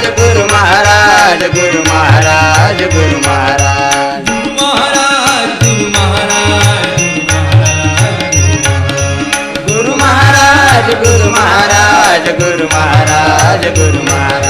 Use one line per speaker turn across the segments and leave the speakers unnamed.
Maharaj Guru Maharaj Guru Maharaj
Guru Maharaj. Guru Maharaj
Guru Maharaj Guru Maharaj Guru Maharaj.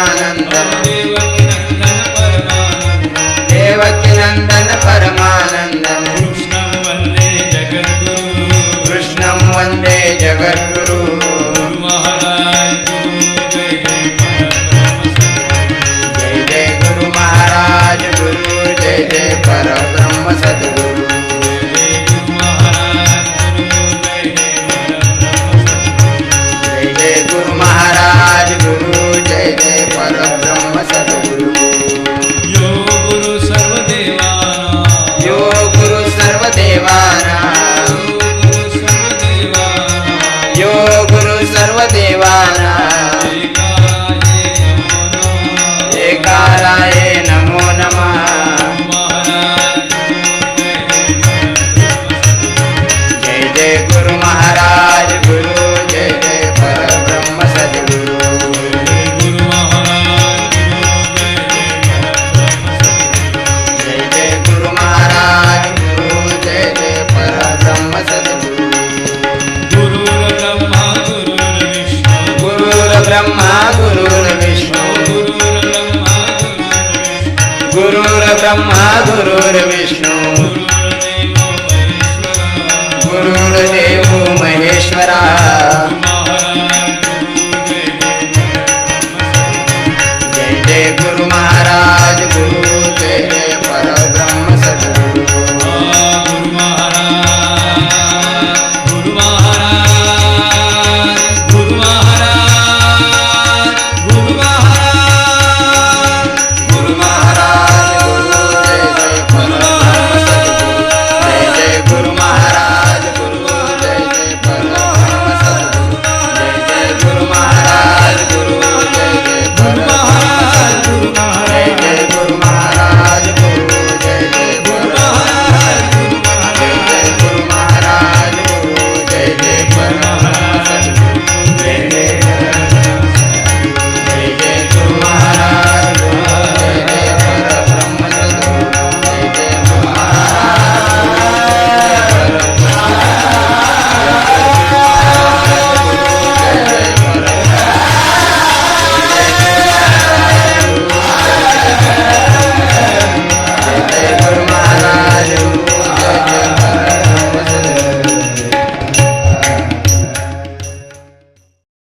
madurura